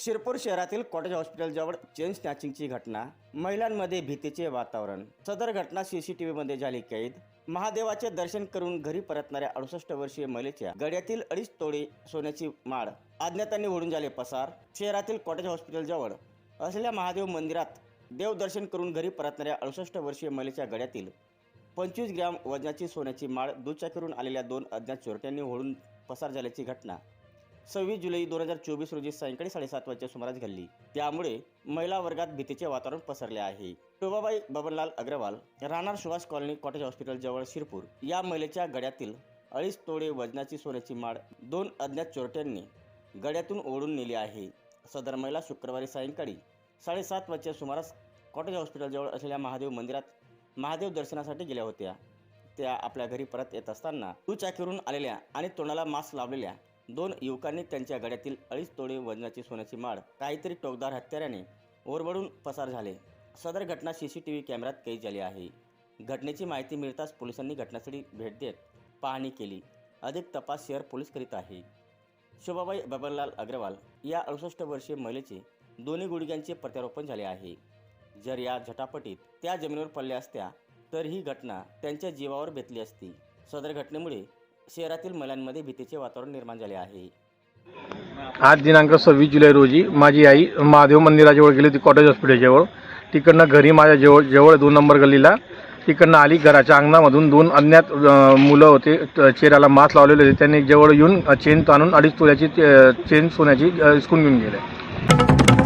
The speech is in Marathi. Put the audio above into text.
शिरपूर शहरातील कॉटेज हॉस्पिटलजवळ चेन स्नॅचिंगची घटना महिलांमध्ये भीतीचे वातावरण सदर घटना सीसीटीव्हीमध्ये झाली कैद महादेवाचे दर्शन करून घरी परतणाऱ्या अडुसष्ट वर्षीय महिलेच्या गड्यातील अडीच तोडी सोन्याची माळ अज्ञातांनी ओढून झाले पसार. शहरातील कॉटेज हॉस्पिटलजवळ असलेल्या महादेव मंदिरात देवदर्शन करून घरी परतणाऱ्या अडुसष्ट वर्षीय महिलेच्या गड्यातील पंचवीस ग्रॅम वजनाची सोन्याची माळ दुचाकीवरून आलेल्या दोन अज्ञात चोरट्यांनी ओढून पसार झाल्याची घटना सव्वीस जुलै दोन हजार चोवीस रोजी सायंकाळी साडेसात वाजच्या सुमारास घडली. त्यामुळे महिला वर्गात भीतीचे वातावरण पसरले आहे. शोभाबाई बबनलाल अग्रवाल राहणार सुभाष कॉलनी कॉटेज हॉस्पिटल जवळ शिरपूर. या महिलेच्या गड्यातील अडीच तोडे वजनाची सोन्याची माळ दोन अज्ञात चोरट्यांनी गड्यातून ओढून नेली आहे. सदर महिला शुक्रवारी सायंकाळी साडेसात वाजच्या सुमारास कॉटेज हॉस्पिटलजवळ असलेल्या महादेव मंदिरात महादेव दर्शनासाठी गेल्या होत्या. त्या आपल्या घरी परत येत असताना दुचाकीवरून आलेल्या आणि तोंडाला मास्क लावलेल्या दोन युवकांनी त्यांच्या गड्यातील अडीच तोडे वजनाची सोन्याची माळ काहीतरी टोकदार हत्याराने ओरबडून पसार झाले. सदर घटना सी सी टी व्ही कॅमेऱ्यात कैद झाली आहे. घटनेची माहिती मिळताच पोलिसांनी घटनास्थळी भेट देत पाहणी केली. अधिक तपास शहर पोलीस करीत आहे. शोभाबाई बबनलाल अग्रवाल या अडुसष्ट वर्षीय महिलेचे दोन्ही गुडघ्यांचे प्रत्यारोपण झाले आहे. जर या झटापटीत त्या जमिनीवर पडल्या असत्या तर ही घटना त्यांच्या जीवावर बेतली असती. सदर घटनेमुळे शहरातील महिलांमध्ये भीतीचे वातावरण निर्माण झाले आहे. आज दिनांक सव्वीस जुलै रोजी माझी आई महादेव मंदिराजवळ गेली होती कॉटेज हॉस्पिटलजवळ तिकडनं घरी माझ्या जवळ जवळ दोन नंबर गल्लीला. तिकडनं आली घराच्या अंगणामधून दोन अज्ञात मुलं होते. चेहऱ्याला मास्क लावलेले होते. त्यांनी जवळ येऊन चेन ताणून अडीच तोल्याची चेन सोन्याची अ, हिसकून घेऊन गेले.